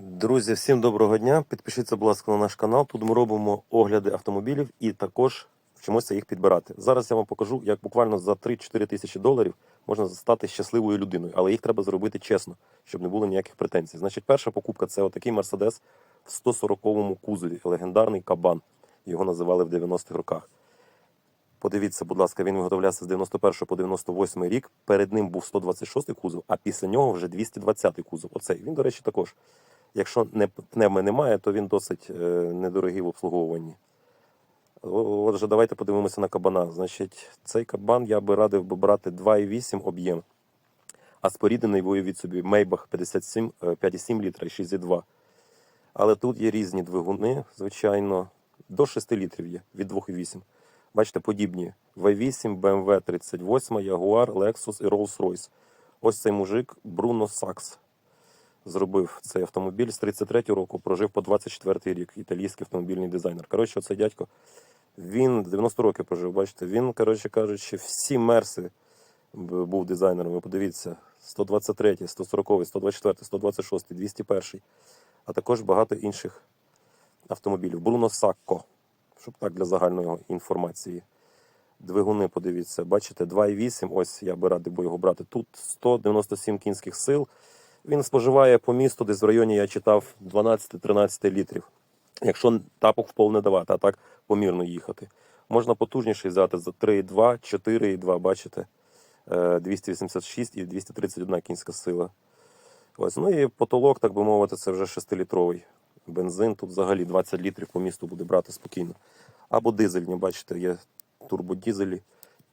Друзі, всім доброго дня. Підпишіться, будь ласка, на наш канал. Тут ми робимо огляди автомобілів і також вчимося їх підбирати. Зараз я вам покажу, як буквально за 3-4 тисячі доларів можна стати щасливою людиною, але їх треба зробити чесно, щоб не було ніяких претензій. Значить, перша покупка це отакий Мерседес в 140-му кузові, легендарний кабан. Його називали в 90-х роках. Подивіться, будь ласка, він виготовлявся з 91 по 98 рік. Перед ним був 126 кузов, а після нього вже 220 кузов. Оцей він, до речі, також. Якщо пневми немає, то він досить е, недорогий в обслуговуванні. Отже, давайте подивимося на кабана. Значить, цей кабан я би радив би брати 2,8 об'єм, а споріднений виявіть собі Maybach 57, е, 5,7 літра і 6,2. Але тут є різні двигуни, звичайно, до 6 літрів є, від 2,8. Бачите, подібні V8, BMW 38, Jaguar, Lexus і Rolls-Royce. Ось цей мужик Бруно Сакс зробив цей автомобіль з 33 року, прожив по 24-й рік, італійський автомобільний дизайнер. Коротше, оцей дядько, він 90 років прожив, бачите, він, коротше кажучи, всі мерси був дизайнером. Ви подивіться, 123, 140, 124, 126, 201, а також багато інших автомобілів. Бруно Сакко, щоб так для загальної інформації. Двигуни, подивіться, бачите, 2,8. Ось я би радий би його брати. Тут 197 кінських сил. Він споживає по місту десь в районі, я читав, 12-13 літрів. Якщо тапок в пол не давати, а так помірно їхати. Можна потужніший взяти за 3,2, 4,2, бачите, Е, 286 і 231 кінська сила. Ось, ну і потолок, так би мовити, це вже 6-літровий. Бензин тут взагалі 20 літрів по місту буде брати спокійно. Або дизельні, бачите, є турбодізелі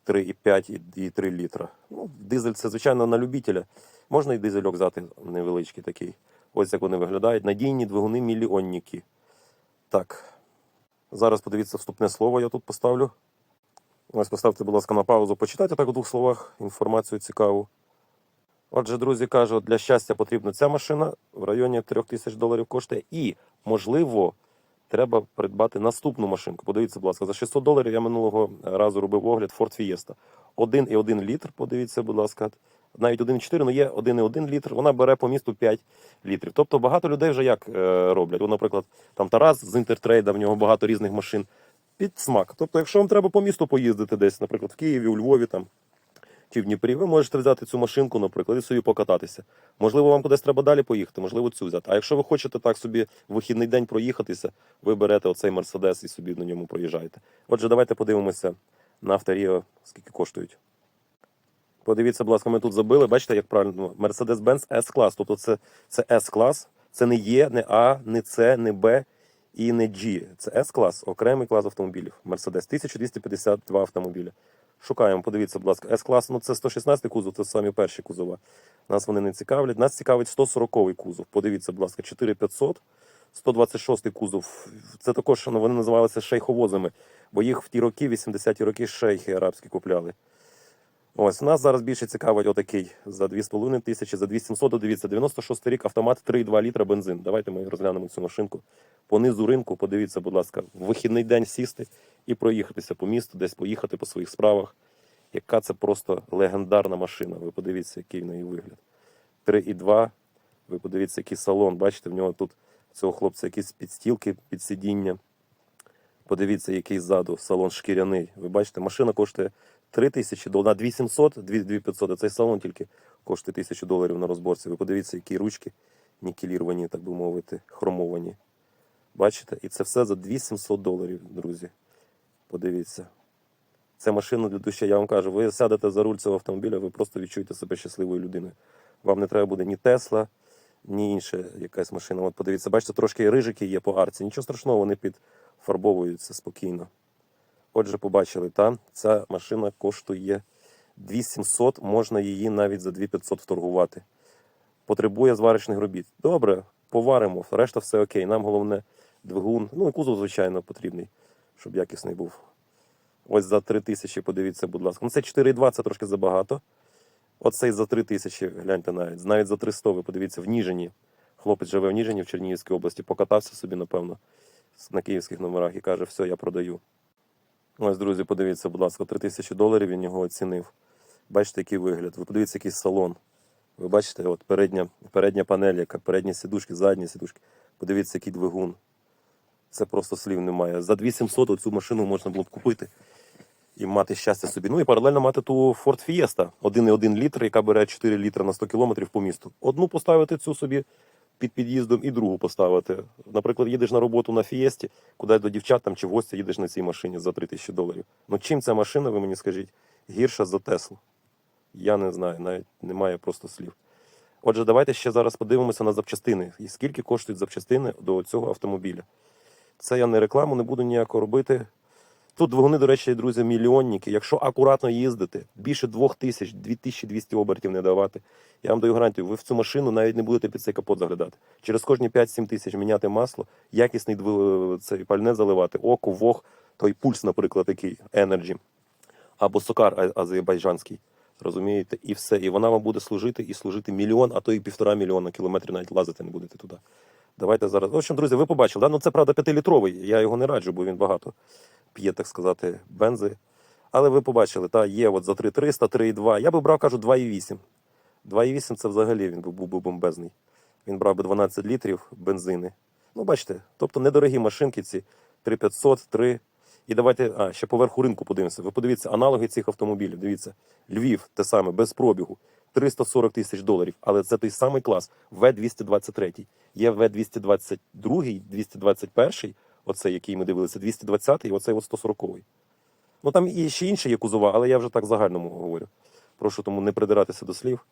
3,5 і 3 літра. Ну, дизель це, звичайно, на любителя. Можна і дизельок взяти невеличкий такий. Ось як вони виглядають. Надійні двигуни мільйонники. Так. Зараз подивіться вступне слово, я тут поставлю. Ось поставте, будь ласка, на паузу. Почитайте так у двох словах інформацію цікаву. Отже, друзі, кажу, для щастя потрібна ця машина в районі 3 тисяч доларів коштує. І, можливо, треба придбати наступну машинку. Подивіться, будь ласка, за 600 доларів я минулого разу робив огляд Ford Fiesta. 1,1 літр, подивіться, будь ласка. Навіть 1,4, але є 1,1 літр, вона бере по місту 5 літрів. Тобто багато людей вже як е, роблять. От, наприклад, там Тарас з інтертрейда, в нього багато різних машин під смак. Тобто, якщо вам треба по місту поїздити десь, наприклад, в Києві, у Львові там, чи в Дніпрі, ви можете взяти цю машинку, наприклад, і собі покататися. Можливо, вам кудись треба далі поїхати, можливо, цю взяти. А якщо ви хочете так собі в вихідний день проїхатися, ви берете оцей Мерседес і собі на ньому проїжджаєте. Отже, давайте подивимося на авторіо, скільки коштують. Подивіться, будь ласка, ми тут забили. Бачите, як правильно Mercedes-Benz S-клас. Тобто це, це S-клас, це не Є, не А, не С, не Б і не G. Це S-клас, окремий клас автомобілів. Mercedes 1252 автомобіля. Шукаємо, подивіться, будь ласка, S-клас, ну це 116 кузов, це самі перші кузова. Нас вони не цікавлять. Нас цікавить 140 кузов. Подивіться, будь ласка, 4500. 126 кузов. Це також ну, вони називалися шейховозами, бо їх в ті роки, 80-ті роки, шейхи арабські купляли. Ось нас зараз більше цікавить отакий за 2,5 тисячі, за 2700, дивіться, 96 рік, автомат 3,2 літра бензин. Давайте ми розглянемо цю машинку. По низу ринку, подивіться, будь ласка, в вихідний день сісти і проїхатися по місту, десь поїхати по своїх справах. Яка це просто легендарна машина. Ви подивіться, який в неї вигляд. 3,2. Ви подивіться, який салон. Бачите, в нього тут цього хлопця якісь підстілки під сидіння. Подивіться, який ззаду салон шкіряний. Ви бачите, машина коштує 3 тисячі доларів. На 2700, 2500, а цей салон тільки коштує 1000 доларів на розборці. Ви подивіться, які ручки нікеліровані, так би мовити, хромовані. Бачите? І це все за 2700 доларів, друзі. Подивіться. Це машина для душі. Я вам кажу, ви сядете за руль цього автомобіля, ви просто відчуєте себе щасливою людиною. Вам не треба буде ні Тесла, ні інша якась машина. От подивіться, бачите, трошки рижики є по арці. Нічого страшного, вони підфарбовуються спокійно. Отже, побачили, та ця машина коштує 2700, можна її навіть за 2500 вторгувати. Потребує зварочних робіт. Добре, поваримо, решта все окей. Нам головне двигун, ну і кузов, звичайно, потрібний, щоб якісний був. Ось за 3 тисячі, подивіться, будь ласка. Ну це 4,2, це трошки забагато. Оцей за 3 тисячі, гляньте навіть. Навіть за 300, ви подивіться, в Ніжині. Хлопець живе в Ніжині в Чернігівській області, покатався собі, напевно, на київських номерах і каже, все, я продаю. Ось, друзі, подивіться, будь ласка, 3 тисячі доларів він його оцінив. Бачите, який вигляд. Ви подивіться, який салон. Ви бачите, от передня, передня панель, яка передні сідушки, задні сідушки. Подивіться, який двигун. Це просто слів немає. За 2700 оцю машину можна було б купити і мати щастя собі. Ну і паралельно мати ту Ford Fiesta 1,1 літр, яка бере 4 літри на 100 кілометрів по місту. Одну поставити цю собі під під'їздом і другу поставити. Наприклад, їдеш на роботу на Фієсті, куди до дівчат там чи в гості їдеш на цій машині за 3000 доларів. Ну чим ця машина, ви мені скажіть, гірша за Теслу? Я не знаю, навіть немає просто слів. Отже, давайте ще зараз подивимося на запчастини. І скільки коштують запчастини до цього автомобіля. Це я не рекламу, не буду ніяко робити. Тут двигуни, до речі, друзі, мільйонники. Якщо акуратно їздити, більше 2000, 2200 обертів не давати. Я вам даю гарантію, ви в цю машину навіть не будете під цей капот заглядати. Через кожні 5-7 тисяч міняти масло, якісний цей пальне заливати, око, вог, той пульс, наприклад, такий Energy, або сокар азербайджанський. Розумієте, і все. І вона вам буде служити і служити мільйон, а то і півтора мільйона кілометрів навіть лазити не будете туди. Давайте зараз. В общем, друзі, ви побачили, да? ну це правда п'ятилітровий. Я його не раджу, бо він багато п'є, так сказати, бензи. Але ви побачили, та є от за 3300, 3,2. Я би брав, кажу, 2,8. 2,8 це взагалі він був, був бомбезний. Він брав би 12 літрів бензини. Ну, бачите, тобто недорогі машинки ці 3500, 3. І давайте, а, ще поверху ринку подивимося. Ви подивіться аналоги цих автомобілів. Дивіться, Львів, те саме, без пробігу. 340 тисяч доларів, але це той самий клас В-223. Є В-222, 221, оцей, який ми дивилися, 220 і оцей от 140. Ну там і ще інші є кузова, але я вже так загальному говорю. Прошу тому не придиратися до слів.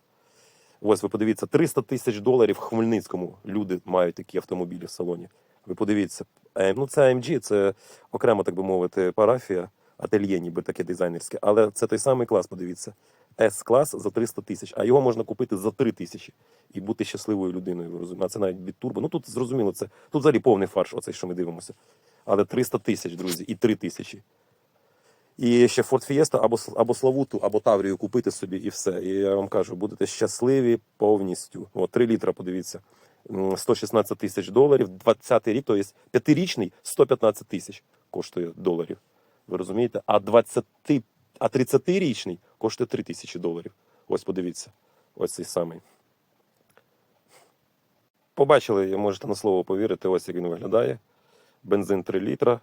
Ось ви подивіться, 300 тисяч доларів в Хмельницькому люди мають такі автомобілі в салоні. Ви подивіться, ну це AMG, це окремо, так би мовити, парафія, ательє, ніби таке дизайнерське. Але це той самий клас, подивіться. С-клас за 300 тисяч, а його можна купити за 3 тисячі і бути щасливою людиною. Ви розумієте? А це навіть від турбо. Ну тут зрозуміло, це тут взагалі повний фарш, оцей, що ми дивимося. Але 300 тисяч, друзі, і 3 тисячі. І ще Ford Fiesta або, або Славуту, або Таврію купити собі і все. І я вам кажу, будете щасливі повністю. От 3 літра, подивіться. 116 тисяч доларів, 20-й рік, тобто п'ятирічний 115 тисяч коштує доларів. Ви розумієте? А 20, а 30-річний коштує 3 тисячі доларів. Ось подивіться. Ось цей самий. Побачили, можете на слово повірити, ось як він виглядає. Бензин 3 літра.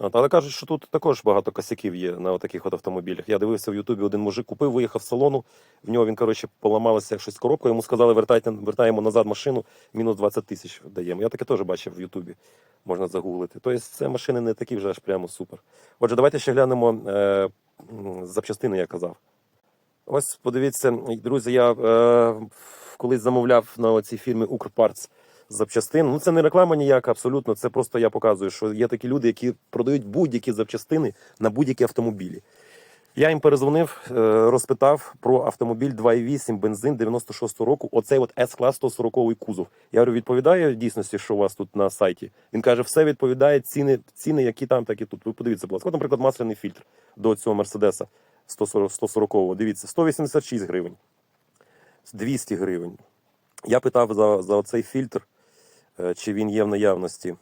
От, але кажуть, що тут також багато косяків є на таких от автомобілях. Я дивився в Ютубі, один мужик купив, виїхав з салону. В нього він, коротше, поламалося щось з коробкою. Йому сказали, вертайте, вертаємо назад машину, мінус 20 тисяч даємо. Я таке теж бачив в Ютубі. Можна загуглити. Тобто це машини не такі вже аж прямо супер. Отже, давайте ще глянемо е, запчастини, я казав. Ось подивіться, друзі, я е, колись замовляв на цій фірмі Укрпартс запчастин. Ну це не реклама ніяка, абсолютно. Це просто я показую, що є такі люди, які продають будь-які запчастини на будь-які автомобілі. Я їм перезвонив, е, розпитав про автомобіль 2.8 бензин 96 року. Оцей от S-клас 140 кузов. Я говорю, відповідає в дійсності, що у вас тут на сайті. Він каже, все відповідає ціни, ціни, які там, так і тут. Ви подивіться, будь ласка. От, наприклад, масляний фільтр до цього Мерседеса 140, 140 Дивіться, 186 гривень, 200 гривень. Я питав за, за цей фільтр, чи він є в наявності.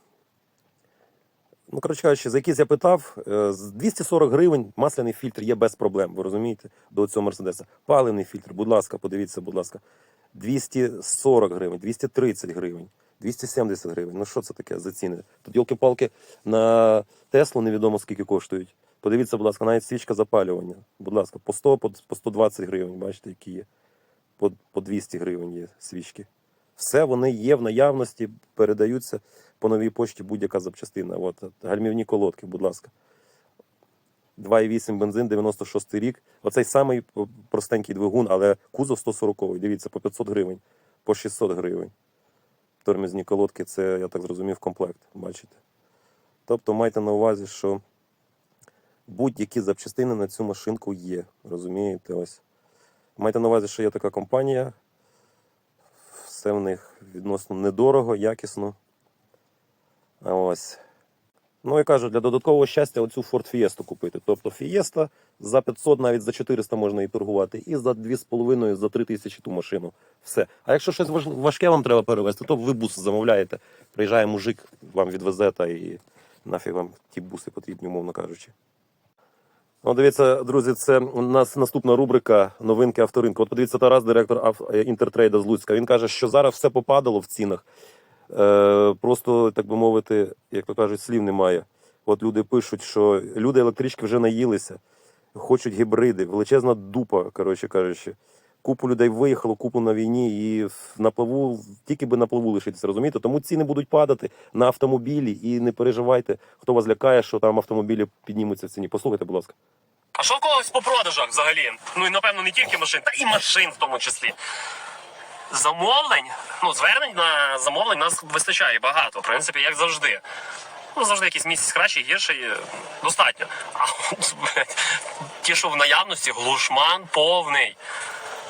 Ну, коротше кажучи, за якийсь я питав, е, з 240 гривень масляний фільтр є без проблем, ви розумієте, до цього Мерседеса. Паливний фільтр, будь ласка, подивіться, будь ласка. 240 гривень, 230 гривень, 270 гривень. Ну що це таке за ціни? Тут йолки-палки на Теслу невідомо скільки коштують. Подивіться, будь ласка, навіть свічка запалювання. Будь ласка, по 100, по по 120 гривень, бачите, які є. По 200 гривень є свічки. Все вони є в наявності, передаються по новій пошті будь-яка запчастина. От, гальмівні колодки, будь ласка. 2,8 бензин, 96 рік. Оцей самий простенький двигун, але кузов 140 Дивіться, по 500 гривень, по 600 гривень. Тормізні колодки це, я так зрозумів, комплект. Бачите? Тобто майте на увазі, що будь-які запчастини на цю машинку є. Розумієте? Ось. Майте на увазі, що є така компанія. Все в них відносно недорого, якісно. Ось. Ну і кажу, для додаткового щастя оцю Ford Fiesta купити. Тобто Fiesta за 500, навіть за 400 можна і торгувати, і за 2,5, за 3 тисячі ту машину. Все. А якщо щось важке вам треба перевезти, то ви бус замовляєте. Приїжджає мужик, вам відвезе та і нафіг вам ті буси потрібні, умовно кажучи. Ну, дивіться, друзі, це у нас наступна рубрика новинки авторинку. От подивіться, Тарас, директор е, інтертрейда з Луцька. Він каже, що зараз все попадало в цінах. Е, просто, так би мовити, як то кажуть, слів немає. От люди пишуть, що люди електрички вже наїлися, хочуть гібриди, величезна дупа, коротше кажучи. Купу людей виїхало, купу на війні і на плаву, тільки би на плаву лишитися, розумієте? Тому ціни будуть падати на автомобілі і не переживайте, хто вас лякає, що там автомобілі піднімуться в ціні. Послухайте, будь ласка. А що в когось по продажах взагалі? Ну і напевно не тільки машин, та і машин в тому числі. Замовлень, ну звернень на замовлень нас вистачає багато, в принципі, як завжди. Ну, завжди якийсь місяць кращий, гірший, достатньо. А ті, що в наявності, глушман повний.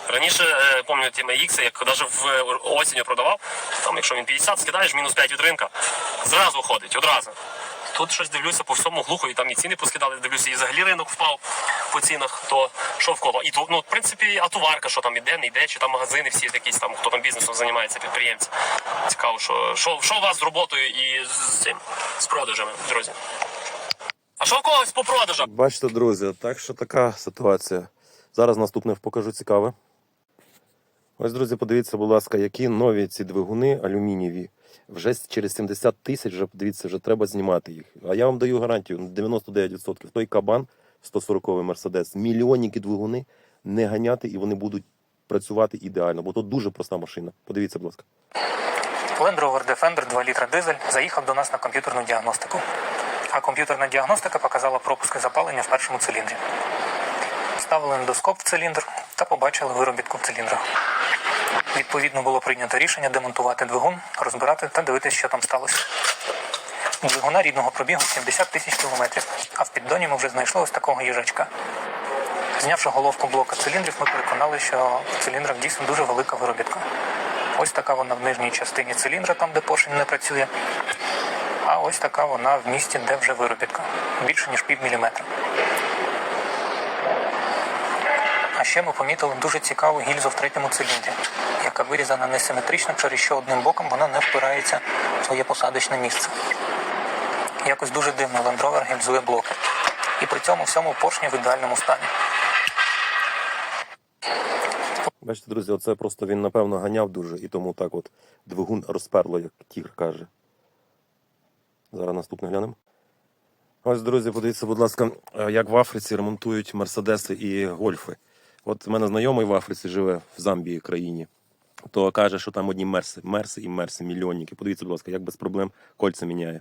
Раніше, е, пам'ятаю, ті MX, як навіть в е, осінню продавав, там, якщо він 50, скидаєш мінус 5 від ринка, зразу ходить, одразу. Тут щось дивлюся по всьому глухо, і там і ціни поскидали, дивлюся, і взагалі ринок впав по цінах, то що в кого. І ну, в принципі, а товарка, що там іде, не йде, чи там магазини всі якісь там, хто там бізнесом займається, підприємці. Цікаво, що, що, що у вас з роботою і з, цим, з продажами, друзі. А що в когось по продажах? Бачите, друзі, так що така ситуація. Зараз наступне покажу цікаве. Ось, друзі, подивіться, будь ласка, які нові ці двигуни алюмінієві. Вже через 70 тисяч, вже подивіться, вже треба знімати їх. А я вам даю гарантію на 99%. Той кабан 140-й Мерседес, мільйонники двигуни не ганяти і вони будуть працювати ідеально, бо то дуже проста машина. Подивіться, будь ласка. Land Rover Defender 2 літра дизель заїхав до нас на комп'ютерну діагностику. А комп'ютерна діагностика показала пропуски запалення в першому циліндрі. Ставили ендоскоп в циліндр та побачили виробітку в циліндрах. Відповідно було прийнято рішення демонтувати двигун, розбирати та дивитися, що там сталося. Двигуна рідного пробігу 70 тисяч кілометрів, а в піддоні ми вже знайшли ось такого їжачка. Знявши головку блока циліндрів, ми переконали, що в циліндрах дійсно дуже велика виробітка. Ось така вона в нижній частині циліндра, там де поршень не працює. А ось така вона в місці, де вже виробітка. Більше ніж пів міліметра. А ще ми помітили дуже цікаву гільзу в третьому циліндрі, яка вирізана несиметрично, через що одним боком вона не впирається в своє посадочне місце. Якось дуже дивно Land Rover гільзує блоки. І при цьому всьому поршні в ідеальному стані. Бачите, друзі, оце просто він, напевно, ганяв дуже, і тому так от двигун розперло, як тігр каже. Зараз наступне глянемо. Ось, друзі, подивіться, будь ласка, е, як в Африці ремонтують мерседеси і гольфи. От в мене знайомий в Африці живе в Замбії країні. То каже, що там одні мерси, мерси і мерси, мільйонники. Подивіться, будь ласка, як без проблем кольця міняє.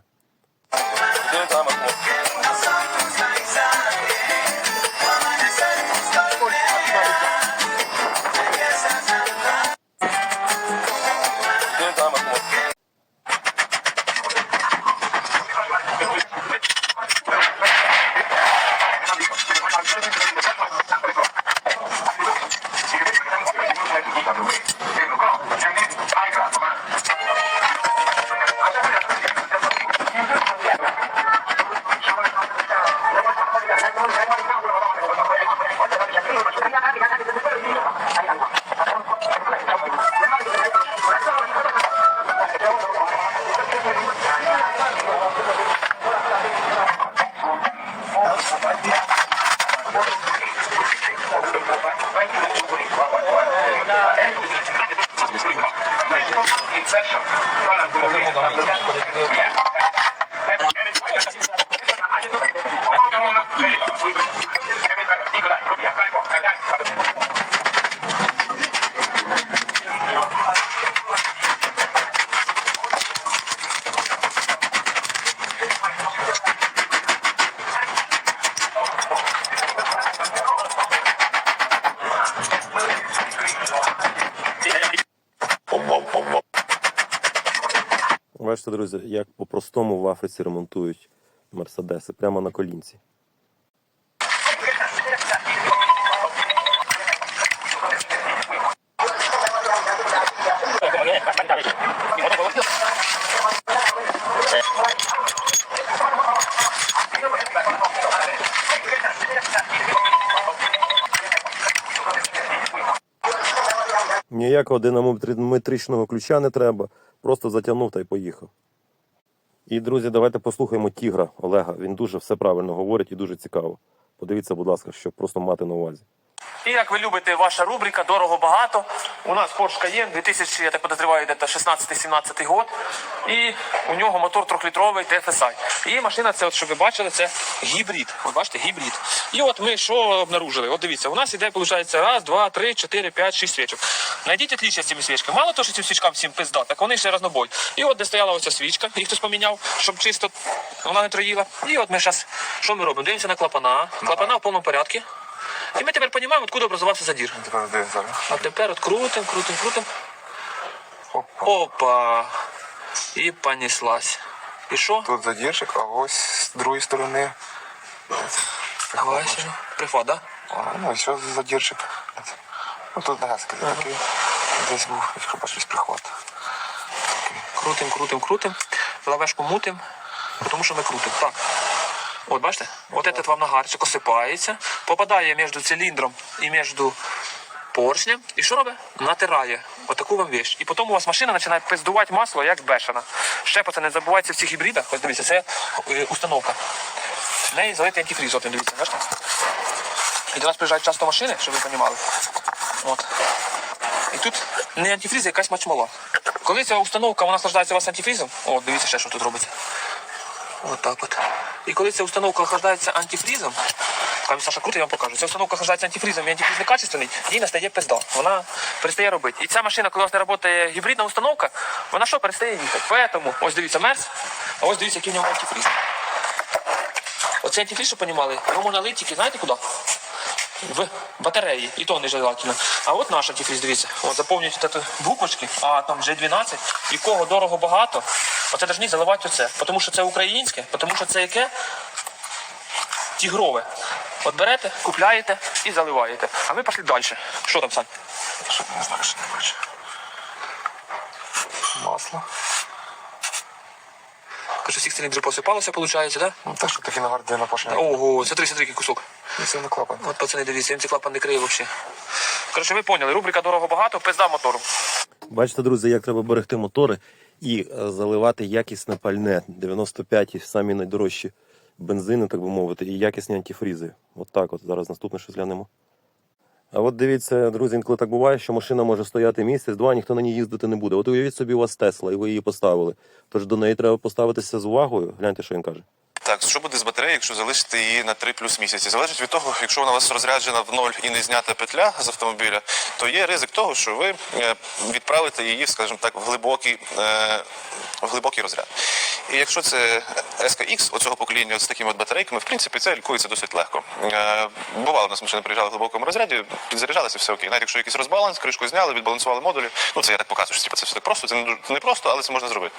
Бачите, друзі, як по-простому в Африці ремонтують мерседеси прямо на колінці. Ніякого динамометричного ключа не треба, просто затягнув та й поїхав. І, друзі, давайте послухаємо тігра Олега. Він дуже все правильно говорить і дуже цікаво. Подивіться, будь ласка, щоб просто мати на увазі. І як ви любите, ваша рубрика дорого багато. У нас Porsche Cayenne 2000, я так подозріваю, десь 16-17 год. І у нього мотор 3-літровий TFSI. І машина, це, от, щоб ви бачили, це гібрид. От бачите, гібрид. І от ми що обнаружили? От дивіться, у нас іде, виходить, раз, два, три, чотири, п'ять, шість свічок. Найдіть отличия з цими свічками. Мало того, що цим свічкам всім пизда, так вони ще разнобой. І от де стояла оця свічка, їх хтось поміняв, щоб чисто вона не троїла. І от ми зараз, що ми робимо? Дивимося на клапана. Клапана в повному порядку. І ми тепер розуміємо, откуда образувався задір. А тепер от крутим, крутим, крутим. Опа. І понеслась. І що? Тут задержик, а ось з другої сторони. Сережа. Прихват, да? А, Ну, і ще задержик. Ну, тут газки такий. Десь був, якщо бачиш, прихват. Крутим, крутим, крутим. Лавешку мутим, тому що ми крутим. Так. От бачите? От этот вам нагарчик осипається, попадає між циліндром і між поршнем. І що робить? Натирає. Отаку вам вещь. І потім у вас машина починає пиздувати масло, як бешена. Ще про це не забувайте в цих гібридах. Ось дивіться, це е, установка. В неї залитий антифріз. От дивіться, бачите? І до нас приїжджають часто машини, щоб ви розуміли. От. І тут не антифріз, а якась мачмола. Коли ця установка вона охлаждається у вас антифрізом, о, дивіться ще, що тут робиться. От так от. І коли ця установка охлаждається антифрізом, там Саша крутий, я вам покажу. Ця установка охлаждається антифрізом і антифріз некачественний, їй настає пизда. Вона перестає робити. І ця машина, коли у вас не працює гібридна установка, вона що перестає їхати. Тому ось дивіться мерз, а ось дивіться, який в нього антифріз. Оцей антифріз, щоб понімали, його можна лити тільки, знаєте куди? В батареї, і то не желательно. А от наш антифріз, дивіться, от заповнюють тут буквочки, а там вже 12, і кого дорого багато, оце повинні заливати оце. Тому що це українське, тому що це яке? Тігрове. От берете, купляєте і заливаєте. А ми пішли далі. Що там, Сань? Що не знаю, що не бачу. Масло. Каже, всіх циліндрів посипалося, виходить, так? Ну, так, щоб такий нагар де на поршні. Ого, смотри, смотри, який кусок. Це на клапан. От пацани, дивіться, він цей клапан не криє взагалі. Коротше, ви поняли, рубрика дорого багато, пизда мотору. Бачите, друзі, як треба берегти мотори і е, заливати якісне пальне. 95 і самі найдорожчі бензини, так би мовити, і якісні антифрізи. От так от. Зараз наступне щось глянемо. А от дивіться, друзі, інколи так буває, що машина може стояти місяць, два, ніхто на ній їздити не буде. От уявіть собі, у вас Тесла, і ви її поставили. Тож до неї треба поставитися з увагою. Гляньте, що він каже. Так, що буде з батареєю, якщо залишити її на 3 плюс місяці? Залежить від того, якщо вона у вас розряджена в ноль і не знята петля з автомобіля, то є ризик того, що ви е, відправите її, скажімо так, в глибокий, е, в глибокий розряд. І якщо це SKX оцього покоління з такими от батарейками, в принципі, це лікується досить легко. Е, Бувало, у нас машини приїжджали в глибокому розряді, підзаряджалися, все окей. Навіть якщо якийсь розбаланс, кришку зняли, відбалансували модулі. Ну це я так показую, що типу, це все так просто. Це не просто, але це можна зробити.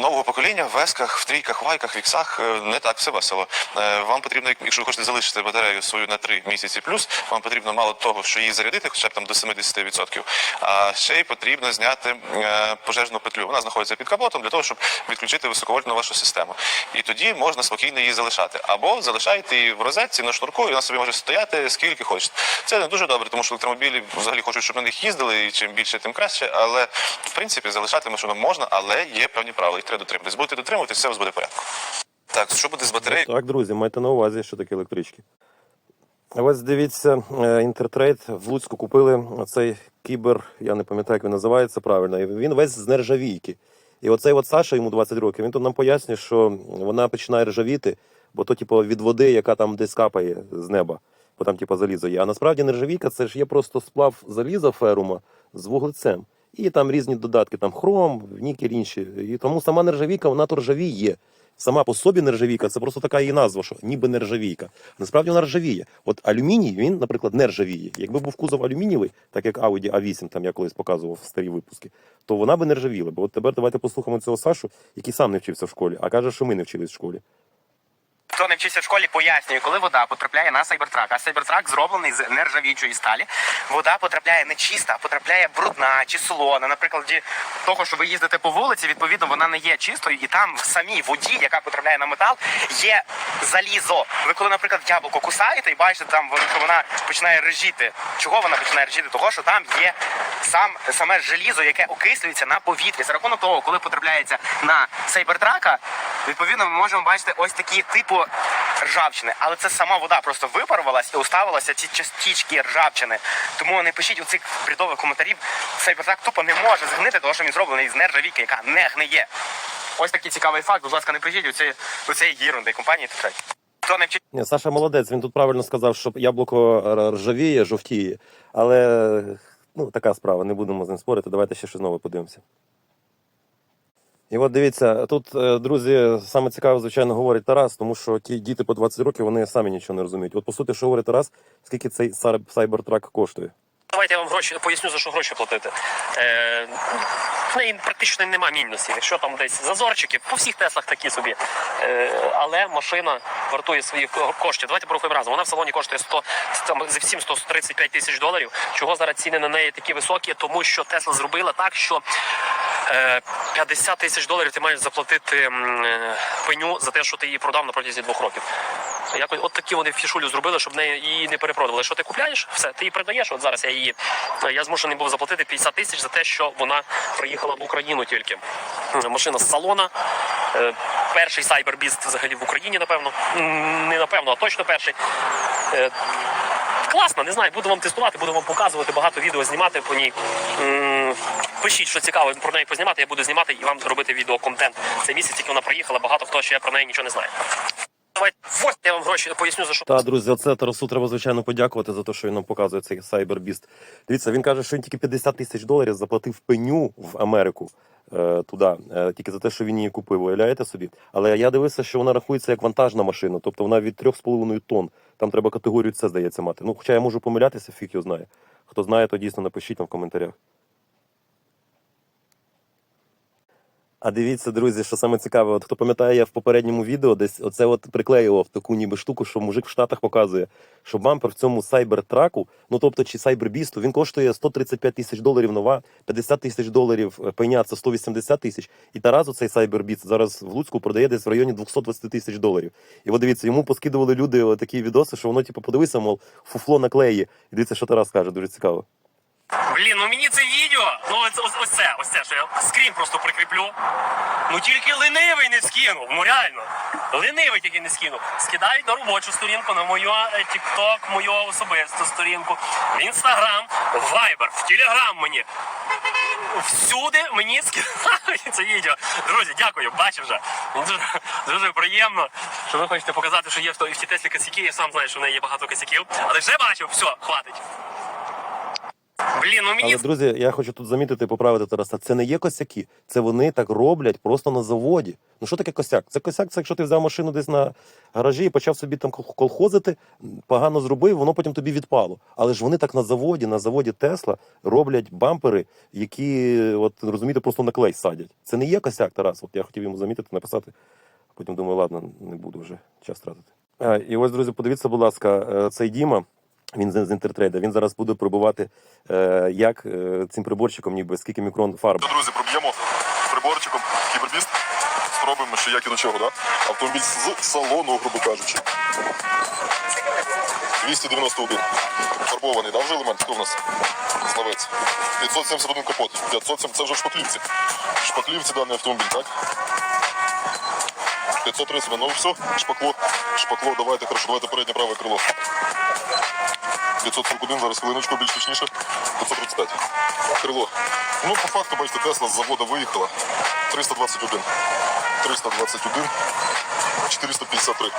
Нового покоління в весках, в трійках, вайках, віксах е, не так все весело. Е, Вам потрібно, якщо ви хочете залишити батарею свою на 3 місяці плюс, вам потрібно мало того, що її зарядити, хоча б там до 70%, а ще й потрібно зняти е, пожежну петлю. Вона знаходиться під капотом для того, щоб відключити високовольтну вашу систему. І тоді можна спокійно її залишати. Або залишаєте її в розетці на шнурку, і вона собі може стояти скільки хочете. Це не дуже добре, тому що електромобілі взагалі хочуть, щоб на них їздили, і чим більше, тим краще. Але в принципі залишати машину можна, але є певні правила, треба дотримуватись. Будете дотримуватись, все у вас буде в порядку. Так, що буде з батареєю? Так, друзі, майте на увазі, що таке електрички. Ось дивіться, е, Інтертрейд в Луцьку купили оцей кібер, я не пам'ятаю, як він називається правильно. і Він весь з нержавійки. І оцей от Саша, йому 20 років, він тут нам пояснює, що вона починає ржавіти, бо то, типу, від води, яка там десь капає з неба, бо там, типу, залізо є. А насправді нержавійка це ж є просто сплав заліза ферума з вуглецем. І там різні додатки, там хром, нікель інші. І тому сама нержавійка, вона то ржавіє. Сама по собі нержавійка це просто така її назва, що ніби нержавійка. Насправді вона ржавіє. От алюміній, він, наприклад, не ржавіє. Якби був кузов алюмінієвий, так як Audi A8, там я колись показував старі випуски, то вона би не ржавіла. Бо от тепер давайте послухаємо цього Сашу, який сам не вчився в школі, а каже, що ми не вчились в школі. Хто не вчився в школі, пояснюю, коли вода потрапляє на сайбертрак, а сайбертрак зроблений з нержавіючої сталі, вода потрапляє не чиста, а потрапляє брудна чи солона. На прикладі того, що ви їздите по вулиці, відповідно, вона не є чистою, і там в самій воді, яка потрапляє на метал, є залізо. Ви коли, наприклад, яблуко кусаєте і бачите, там що вона починає режіти. Чого вона починає режіти? Того, що там є сам саме желізо, яке окислюється на повітрі. За рахунок того, коли потрапляється на сайбертрака, відповідно, ми можемо бачити ось такі типу ржавчини, але це сама вода просто випарувалась і уставилася ці частички ржавчини. Тому не пишіть у цих бредових коментарів. Цей так тупо не може згнити, тому що він зроблений з нержавійки, яка не гниє. Ось такий цікавий факт. Будь ласка, не пишіть у ці у цієї єрунди компанії. Хто не вчить Ні, Саша молодець, він тут правильно сказав, що яблуко ржавіє, жовтіє. Але ну, така справа, не будемо з ним спорити. Давайте ще щось нове подивимося. І от дивіться, тут, е, друзі, саме цікаве, звичайно, говорить Тарас, тому що ті діти по 20 років вони самі нічого не розуміють. От по суті, що говорить Тарас, скільки цей сайбертрак коштує? Давайте я вам гроші поясню, за що гроші платити. Е, в неї практично нема мінусів. Якщо там десь зазорчики, по всіх теслах такі собі. Е, але машина вартує своїх коштів. Давайте порахуємо разом. Вона в салоні коштує 100, там, всім 135 тисяч доларів. Чого зараз ціни на неї такі високі? Тому що Тесла зробила так, що 50 тисяч доларів ти маєш заплатити е, пеню за те, що ти її продав на протязі двох років. Якось от такі вони фішулю зробили, щоб неї її не перепродали. Що ти купляєш, все, ти її продаєш. От зараз я її я змушений був заплатити 50 тисяч за те, що вона приїхала в Україну тільки. Машина з салона. Е, Перший сайбербіст взагалі в Україні, напевно. Не напевно, а точно перший. Е, Класно, не знаю, буду вам тестувати, буду вам показувати багато відео знімати по ній. Пишіть, що цікаво про неї познімати. Я буду знімати і вам робити відеоконтент. Цей місяць, тільки вона приїхала, багато хто ще про неї нічого не знає. Давайте, ось я вам гроші поясню за що. Та, друзі, оце Тарасу треба, звичайно, подякувати за те, що він нам показує цей сайбербіст. Дивіться, він каже, що він тільки 50 тисяч доларів заплатив пеню в Америку е, туди, е, тільки за те, що він її купив. Уявляєте собі? Але я дивився, що вона рахується як вантажна машина, тобто вона від 3,5 тонн. Там треба категорію С, здається, мати. Ну, хоча я можу помилятися, фіг його знає. Хто знає, то дійсно напишіть нам в коментарях. А дивіться, друзі, що саме цікаве, от хто пам'ятає, я в попередньому відео десь оце от приклеював таку ніби штуку, що мужик в Штатах показує, що бампер в цьому сайбертраку, ну тобто чи сайбербісту, він коштує 135 тисяч доларів нова, 50 тисяч доларів пеня, це 180 тисяч. І Тарас, цей сайбербіст, зараз в Луцьку продає десь в районі 220 тисяч доларів. І от дивіться, йому поскидували люди такі відоси, що воно, типу, подивися, мов, фуфло наклеї. І дивіться, що Тарас каже, дуже цікаво. Блін, ну мені це відео, ну ось, ось, ось це, ось це, що я скрін просто прикріплю. Ну тільки ленивий не скинув, ну реально. Ленивий тільки не скинув. Скидають на робочу сторінку, на мою е, TikTok, мою особисту сторінку, в Instagram, в Viber, в Telegram мені. Всюди мені скидають це відео. Друзі, дякую, бачив вже. Дуже, дуже приємно, що ви хочете показати, що є в тій Теслі косяки. Я сам знаю, що в неї є багато косяків. Але вже бачив, все, хватить. Блін, ну мені Але друзі, я хочу тут замітити, поправити Тараса. Це не є косяки, це вони так роблять просто на заводі. Ну що таке косяк? Це косяк, це якщо ти взяв машину десь на гаражі і почав собі там колхозити, погано зробив, воно потім тобі відпало. Але ж вони так на заводі, на заводі Тесла роблять бампери, які, от розумієте, просто на клей садять. Це не є косяк, Тарас. От я хотів йому замітити, написати. Потім думаю, ладно, не буду вже час тратити. І ось, друзі, подивіться, будь ласка, е, цей Діма. Він з інтертрейда. Він зараз буде пробувати, е, як е, цим приборчиком, ніби скільки мікрон фарби. Друзі, проб'ємо приборчиком кібербіст. Спробуємо, що як і до чого, да? Автомобіль з салону, грубо кажучи. 291. Фарбований, да, вже елемент? Хто в нас? Знавець. 571 капот. 507 це вже шпаклівці. Шпаклівці даний автомобіль, так? 530, ну все, шпакло, шпакло, давайте, хорошо, давайте переднє праве крило. 541, зараз хвилиночку, більш точніше. 535. Крило. Ну, по факту, бачите, Тесла з заводу виїхала. 321. 321. 453.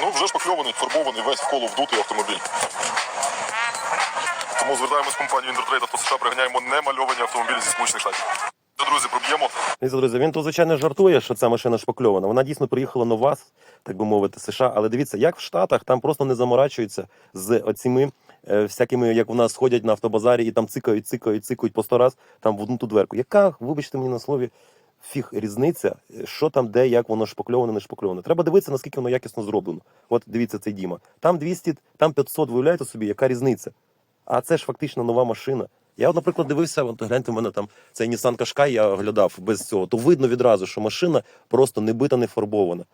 Ну, вже шпакльований, фарбований, весь в коло вдутий автомобіль. Тому звертаємось в компанію Інтертрейд Авто США, приганяємо немальовані автомобілі зі Сполучених Штатів. Друзі, проб'ємо. Друзі, він тут, звичайно, жартує, що ця машина шпакльована. Вона дійсно приїхала на вас, так би мовити, США. Але дивіться, як в Штатах там просто не заморачуються з оціми е, всякими, як у нас ходять на автобазарі і там цикають, цикають, цикають по сто раз там в одну ту дверку. Яка, вибачте мені на слові, фіг різниця, що там, де, як воно шпакльоване, не шпакльоване. Треба дивитися, наскільки воно якісно зроблено. От дивіться цей Діма. Там 200, там 500, виявляєте собі, яка різниця. А це ж фактично нова машина. Я, наприклад, дивився, от, гляньте, в мене там цей Nissan Qashqai, я оглядав без цього, то видно відразу, що машина просто не бита, не фарбована.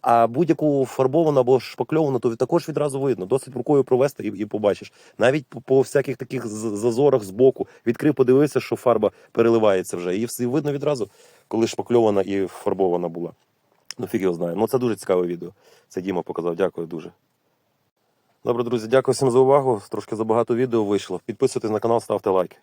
А будь-яку фарбовану або шпакльовану, то також відразу видно. Досить рукою провести і, і побачиш. Навіть по, по всяких таких з- зазорах збоку відкрив, подивився, що фарба переливається вже. І все видно відразу, коли шпакльована і фарбована була. Ну, фіг його знає. Ну, це дуже цікаве відео. Це Діма показав. Дякую дуже. Добре, друзі, дякую всім за увагу. Трошки забагато відео вийшло. Підписуйтесь на канал, ставте лайки.